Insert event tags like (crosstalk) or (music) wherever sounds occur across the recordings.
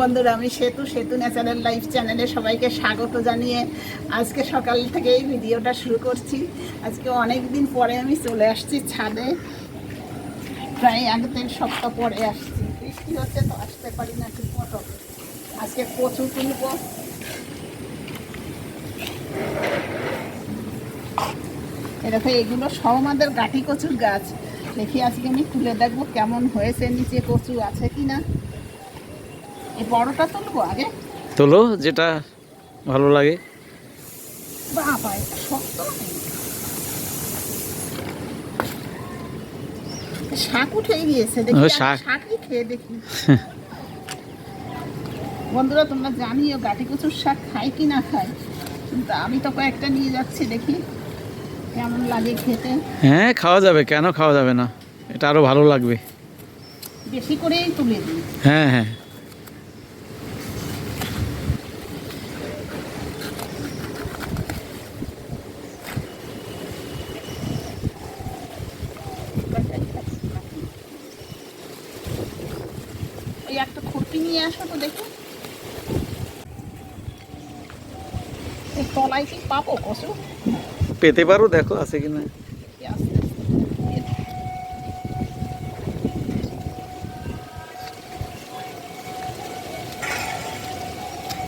বন্ধুরা, আমি সেতু সেতু ন্যাচারাল লাইফ চ্যানেলে সবাইকে স্বাগত জানিয়ে আজকে সকাল থেকে এই ভিডিওটা শুরু করছি। আজকে অনেক দিন পরে আমি চলে আসছি ছাদে। প্রায় এক দেড় সপ্তাহ পরে আসছি। বৃষ্টি হচ্ছে তো আসতে পারি না ঠিক মতো। আজকে কচু তুলবো। এরকম এগুলো সব আমাদের গাঠি কচুর গাছ। দেখি আজকে আমি তুলে দেখব কেমন হয়েছে, নিচে কচু আছে কি না এই বড়টা তুলবো আগে? তোলো যেটা ভালো লাগে। বাবা এটা শক্ত শাক উঠে গিয়েছে দেখি শাকই খেয়ে দেখি। বন্ধুরা তোমরা জানিও গাটি কচুর শাক খাই কি না খাই? কিন্তু আমি তো কয়েকটা নিয়ে যাচ্ছি দেখি কেমন লাগে খেতে। হ্যাঁ খাওয়া যাবে কেন খাওয়া যাবে না? এটা আরও ভালো লাগবে। বেশি করেই তুলে দিই। হ্যাঁ হ্যাঁ এই একটা খুঁটি নিয়ে আসো তো দেখি এই তলায় কি পাবো কচু পেতে পারো দেখো আছে কিনা।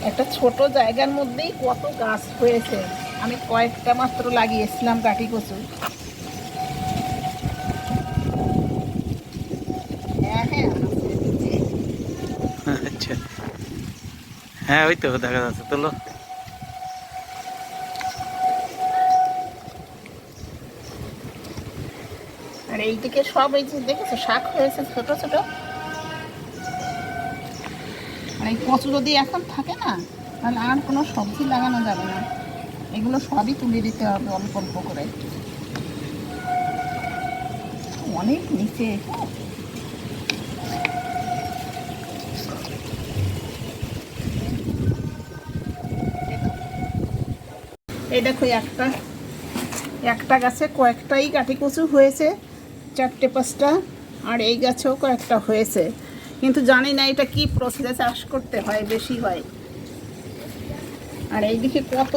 একটা ছোট জায়গার মধ্যেই কত গাছ হয়েছে। আমি কয়েকটা মাত্র লাগিয়েছিলাম কাটি কচু। হ্যাঁ হ্যাঁ আচ্ছা। হ্যাঁ ওই তো দেখা যাচ্ছে তোলো। এইদিকে সব এই যে দেখেছ, শাক হয়েছে ছোট ছোট। আর এই কচু যদি এখন থাকে না, তাহলে আর কোনো সবজি লাগানো যাবে না। এগুলো সবই তুলে দিতে হবে অল্প অল্প করে। অনেক নিচে এই দেখো একটা একটা গাছে কয়েকটাই কাঠি কচু হয়েছে। চারটে, পাঁচটা, আর এই গাছেও কয়েকটা হয়েছে। কিন্তু জানি না এটা কি প্রসেসে চাষ করতে হয়, বেশি হয়। আর এইদিকে কত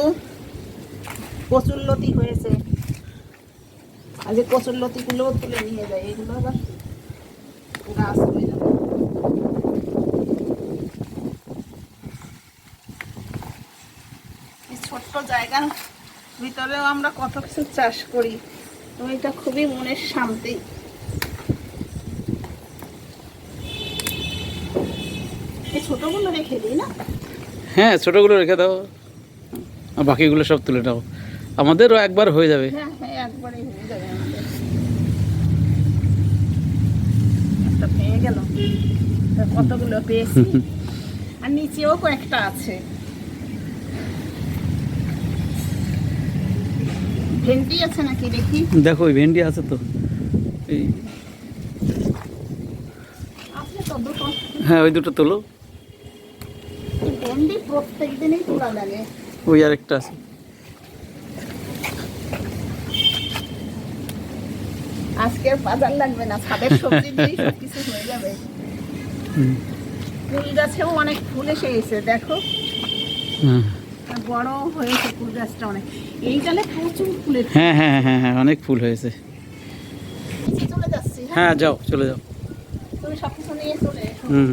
কচুর লতি হয়েছে। আর যে কচুর লতিগুলোও তুলে নিয়ে যায় এগুলো আবার গাছ হয়ে যাবে। ছোট্ট জায়গার ভিতরেও আমরা কত কিছু চাষ করি। তো এটা খুবই মনের শান্তি। ছোটগুলো রেখে দিই না? হ্যাঁ ছোটোগুলো রেখে দাও। আর বাকিগুলো সব তুলে দাও আমাদেরও একবার হয়ে যাবে। হ্যাঁ হ্যাঁ একবারেই হয়ে যাবে একটা ভেঙে গেল। কতগুলো পেয়েছি? (laughs) আর নিচেও কয়েকটা আছে। ভেন্ডি আছে নাকি দেখি? দেখো ওই ভেন্ডি আছে তো। এই আছে তো দুটো। হ্যাঁ ওই দুটো তোলো। ভেন্ডি প্রত্যেক দিনই তোলা লাগে। ওই আরেকটা আছে। আজকে আর বাজার লাগবে না ছাদের সবজি দিয়েই সব কিছু হয়ে যাবে। হুম। ফুল গাছেও অনেক ফুল এসে গেছে দেখো। আর বড় হয়েছে ফুল গাছটা অনেক। এইখানে প্রচুর ফুলের হ্যাঁ হ্যাঁ হ্যাঁ হ্যাঁ অনেক ফুল হয়েছে। চলে যাচ্ছি হ্যাঁ? হ্যাঁ যাও চলে যাও। তুমি সব কিছু নিয়ে চলে হুম।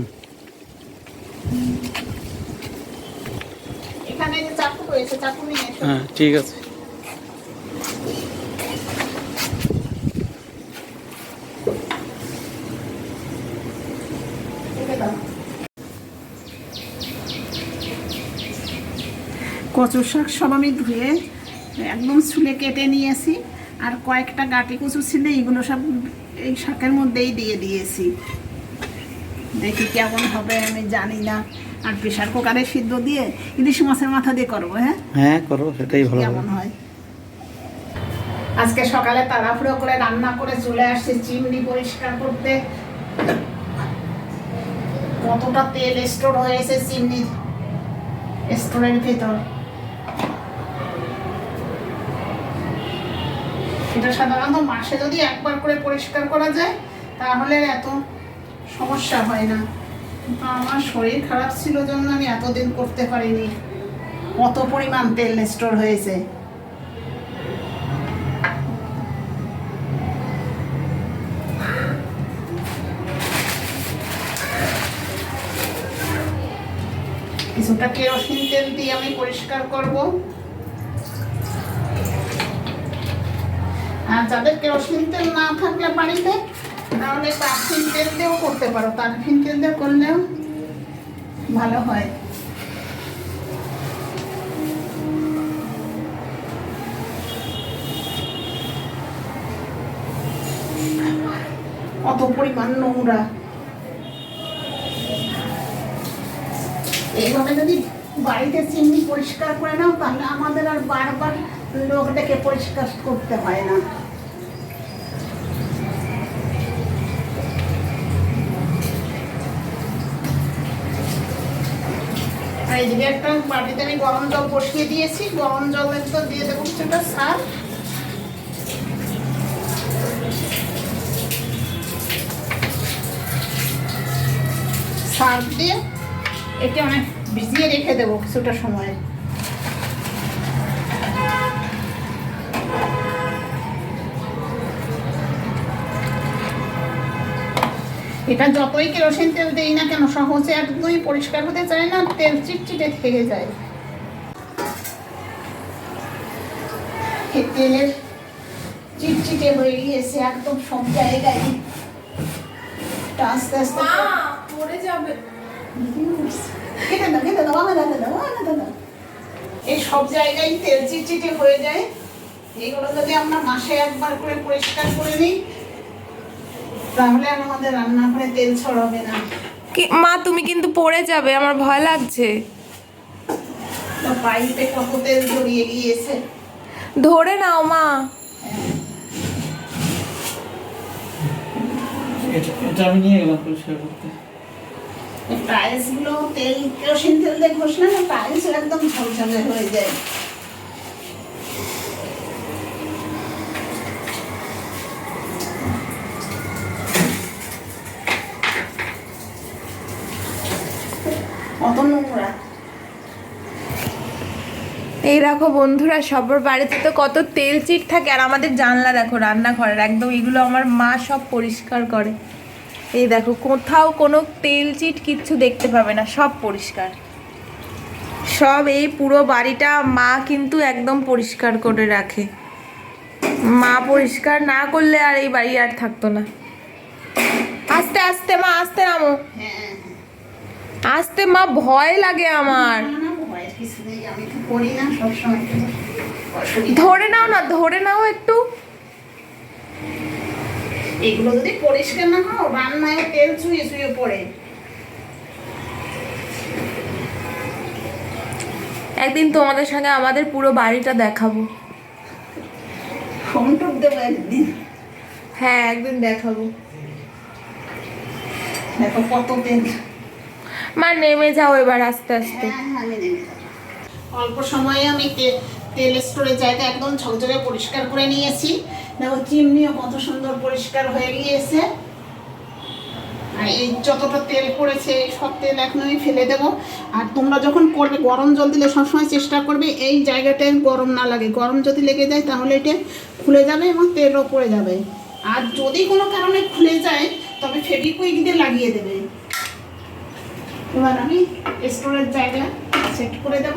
এখানে যে চাকু রয়েছে চাকু নিয়ে হ্যাঁ ঠিক আছে। দাও। কচুর শাক সব আমি ধুয়ে একদম চুলে কেটে নিয়েছি। আর কয়েকটা গাটি কচু ছিল এইগুলো সব এই শাকের মধ্যেই দিয়ে দিয়েছি। দেখি কেমন হবে আমি জানি না। আর প্রেশার কুকারে সিদ্ধ দিয়ে ইলিশ মাছের মাথা দিয়ে করব হ্যাঁ? হ্যাঁ করো সেটাই ভালো কেমন হয়? আজকে সকালে তাড়াহুড়ো করে রান্না করে চলে আসছি চিমনি পরিষ্কার করতে। কতটা তেল স্টোর হয়েছে চিমনির স্টোরের ভিতর। এটা সাধারণত মাসে যদি একবার করে পরিষ্কার করা যায়, তাহলে এত সমস্যা হয় না। কিন্তু আমার শরীর খারাপ ছিল জন্য আমি এতদিন করতে পারিনি। কত পরিমাণ তেল স্টোর হয়েছে। কিছুটা কেরোসিন তেল দিয়ে আমি পরিষ্কার করব। আর যাদের কেরোসিন তেল না থাকলে বাড়িতে, তাহলে তারফিন তেল দিয়েও করতে পারো। তারফিন তেল দিয়ে করলেও ভালো হয়। কত পরিমাণ নোংরা। এইভাবে যদি বাড়িতে চিমনি পরিষ্কার করে নাও, তাহলে আমাদের আর বারবার লোক ডেকে পরিষ্কার করতে হয় না। এইদিকে একটা বাটিতে আমি গরম জল বসিয়ে দিয়েছি। গরম জলের তো দিয়ে দেবো কিছুটা সার। সার দিয়ে এটা অনেক ভিজিয়ে রেখে দেবো কিছুটা সময়। এটা যতই কেরোসিন তেল দেই না কেন সহজে একদমই পরিষ্কার হতে চায় না তেল চিটচিটে থেকে যায়। তেলের চিটচিটে হয়ে গিয়েছে একদম সব জায়গায়। আস্তে আস্তে পড়ে যাবে। কেটে দাও কেটে দাও আমায় দাও দাও দাও। এই সব জায়গায় তেল চিটচিটে হয়ে যায়। এইগুলো যদি আমরা মাসে একবার করে পরিষ্কার করে নিই তাহলে আর আমাদের রান্নাঘরে তেল ছড়াবে না। কি মা তুমি কিন্তু পড়ে যাবে আমার ভয় লাগছে। পাইপে কত তেল জড়িয়ে গিয়েছে ধরে নাও মা। এটা এটা আমি নিয়ে গেলাম পরিষ্কার করতে। টাইলসগুলো তেল কেরোসিন তেল দিয়ে ঘষলে না টাইলস একদম ঝলঝলে হয়ে যায়। কত নোংরা। এই দেখো বন্ধুরা সবার বাড়িতে তো কত তেল চিট থাকে আর আমাদের জানলা দেখো রান্নাঘরের একদম এগুলো আমার মা সব পরিষ্কার করে। এই দেখো কোথাও কোনো তেল চিট কিচ্ছু দেখতে পাবে না সব পরিষ্কার। সব এই পুরো বাড়িটা মা কিন্তু একদম পরিষ্কার করে রাখে। মা পরিষ্কার না করলে আর এই বাড়ি আর থাকতো না। আস্তে আস্তে মা আস্তে নামো। হ্যাঁ। আস্তে মা ভয় লাগে আমার। ধরে নাও না ধরে নাও একটু। এগুলো যদি পরিষ্কার না হয় রান্নায় তেল চুয়ে চুয়ে পড়ে। একদিন তোমাদের সঙ্গে আমাদের পুরো বাড়িটা দেখাবো। ফোন টুক দেবো একদিন। হ্যাঁ একদিন দেখাবো। দেখো কত তেল। মা নেমে যাও এবার আস্তে আস্তে। হ্যাঁ, হ্যাঁ, অল্প সময়ে আমি তেল স্টোরের জায়গা একদম ঝকঝকে পরিষ্কার করে নিয়েছি। দেখো চিমনিও কত সুন্দর পরিষ্কার হয়ে গিয়েছে। আর এই যতটা তেল পড়েছে সব তেল এখন আমি ফেলে দেবো। আর তোমরা যখন করবে গরম জল দিলে সবসময় চেষ্টা করবে এই জায়গাটায় গরম না লাগে। গরম যদি লেগে যায় তাহলে এটা খুলে যাবে এবং তেলও পড়ে যাবে। আর যদি কোনো কারণে খুলে যায় তবে ফেবিকুইক দিয়ে লাগিয়ে দেবে। এবার আমি জায়গা সেট করে দেব।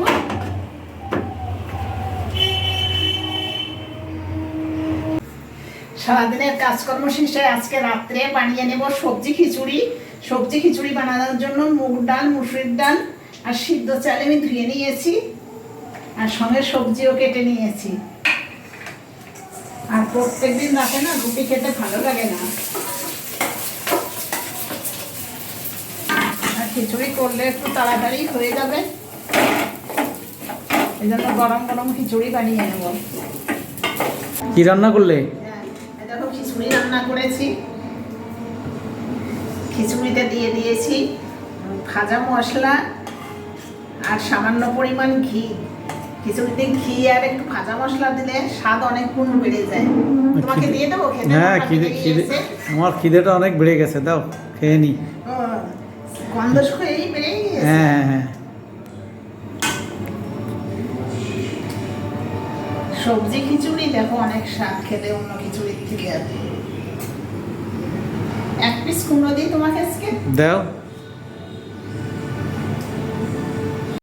সারাদিনের কাজকর্ম শেষে আজকে রাত্রে বানিয়ে নেব সবজি খিচুড়ি। সবজি খিচুড়ি বানানোর জন্য মুগ ডাল, মুসুরির ডাল আর সিদ্ধ চাল আমি ধুয়ে নিয়েছি আর সঙ্গে সবজিও কেটে নিয়েছি। আর প্রত্যেকদিন রাতে না রুটি খেতে ভালো লাগে না আর খিচুড়ি করলে একটু তাড়াতাড়ি হয়ে যাবে। এই জন্য গরম গরম খিচুড়ি বানিয়ে নেব। কি রান্না করলে? হ্যাঁ, দেখো খিচুড়ি রান্না করেছি। খিচুড়িতে দিয়ে দিয়েছি ভাজা মশলা আর সামান্য পরিমাণ ঘি। খিচুড়িতে ঘি আর একটু ভাজা মশলা দিলে স্বাদ অনেক গুণ বেড়ে যায়। তোমাকে দিয়ে দেবো খেতে? হ্যাঁ খিদে খিদে আমার খিদেটা অনেক বেড়ে গেছে দাও খেয়ে নি। গন্ধ শুকে এই বেরিয়ে হ্যাঁ হ্যাঁ হ্যাঁ সবজি খিচুড়ি দেখো অনেক স্বাদ খেতে অন্য খিচুড়ির থেকে আর এক পিস কুমড়ো দিই তোমাকে আজকে দাও